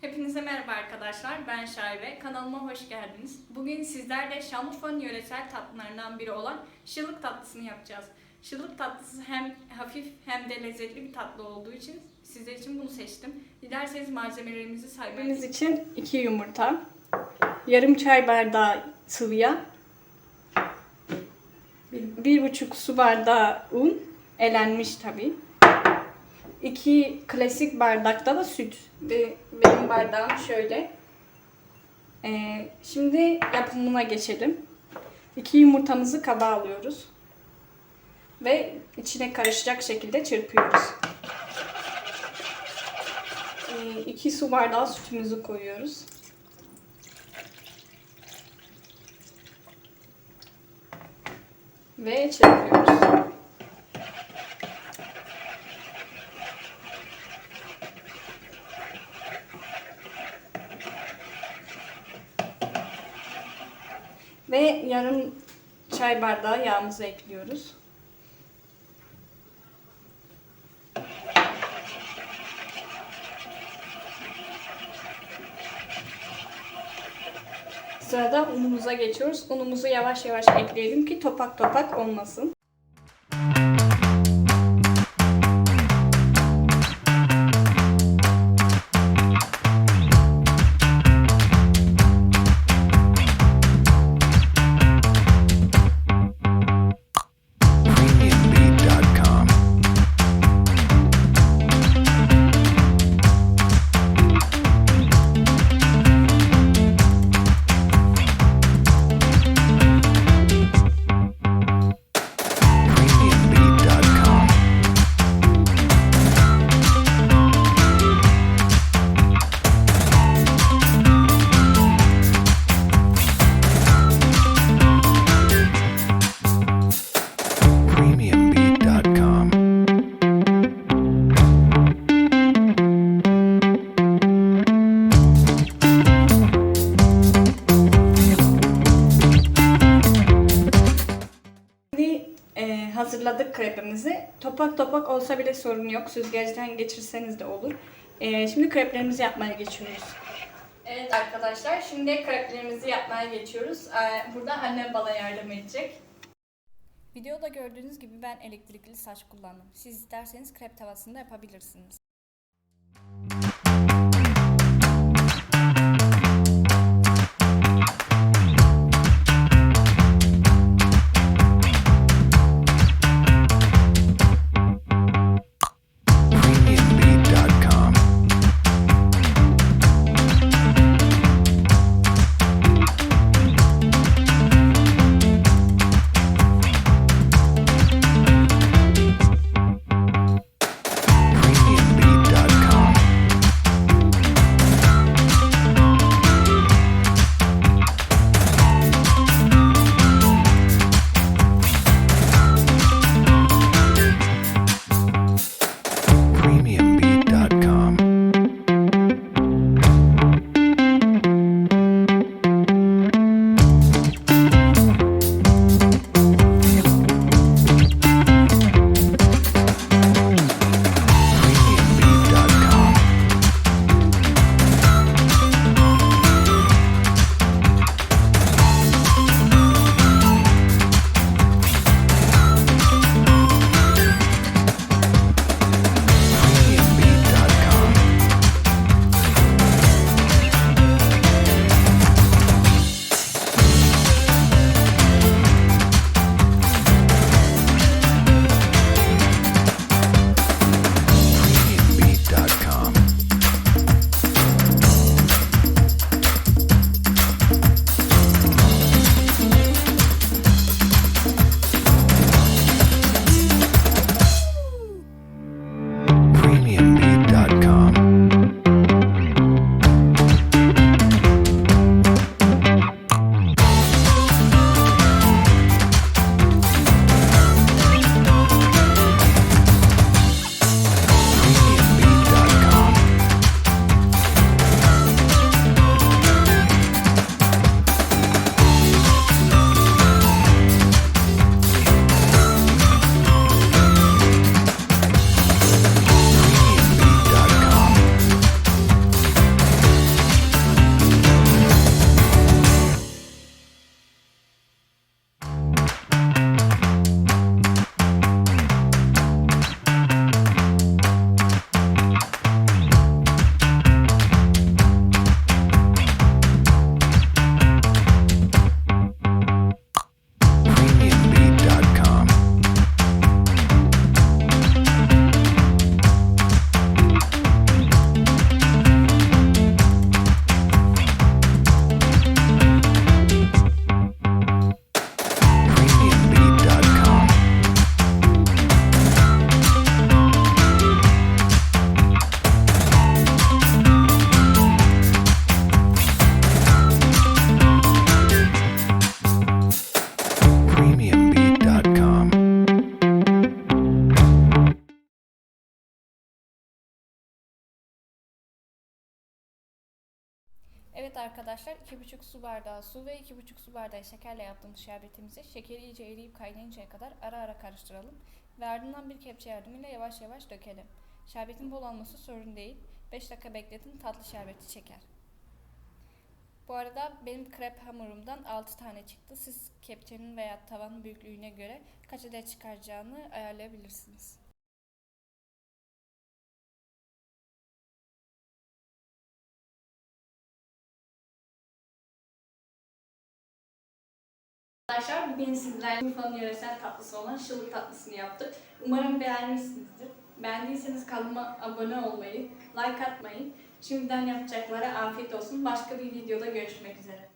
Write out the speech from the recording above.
Hepinize merhaba arkadaşlar. Ben Şaibe. Kanalıma hoş geldiniz. Bugün sizlerle Şanlıurfa'nın yöresel tatlılarından biri olan şıllık tatlısını yapacağız. Şıllık tatlısı hem hafif hem de lezzetli bir tatlı olduğu için sizler için bunu seçtim. Dilerseniz malzemelerimizi saymayı... Biz için 2 yumurta, yarım çay bardağı sıvı yağ, bir, bir buçuk su bardağı un, elenmiş tabi. 2 klasik bardakta da süt. Benim bardağım şöyle. Ee, şimdi yapımına geçelim. 2 yumurtamızı kaba alıyoruz. Ve içine karışacak şekilde çırpıyoruz. 2 su bardağı sütümüzü koyuyoruz. Ve çırpıyoruz. Ve yarım çay bardağı yağımızı ekliyoruz. Sırada unumuza geçiyoruz. Unumuzu yavaş yavaş ekleyelim ki topak topak olmasın. Hazırladık krepimizi. Topak topak olsa bile sorun yok. Süzgeçten geçirseniz de olur. E, şimdi kreplerimizi yapmaya geçiyoruz. Evet arkadaşlar şimdi kreplerimizi yapmaya geçiyoruz. E, burada annem bana yardım edecek. Videoda gördüğünüz gibi ben elektrikli saç kullandım. Siz isterseniz krep tavasında yapabilirsiniz. Evet arkadaşlar 2,5 su bardağı su ve 2,5 su bardağı şekerle yaptığımız şerbetimizi şekeri iyice eriyip kaynayıncaya kadar ara ara karıştıralım ve ardından bir kepçe yardımıyla yavaş yavaş dökelim. Şerbetin bol olması sorun değil. 5 dakika bekletin tatlı şerbeti çeker. Bu arada benim krep hamurumdan 6 tane çıktı. Siz kepçenin veya tavanın büyüklüğüne göre kaç adet çıkaracağını ayarlayabilirsiniz. Arkadaşlar bugün sizlerle Urfa'nın yöresel tatlısı olan şılık tatlısını yaptık. Umarım beğenmişsinizdir. Beğendiyseniz kanalıma abone olmayı, like atmayı, şimdiden yapacaklara afiyet olsun. Başka bir videoda görüşmek üzere.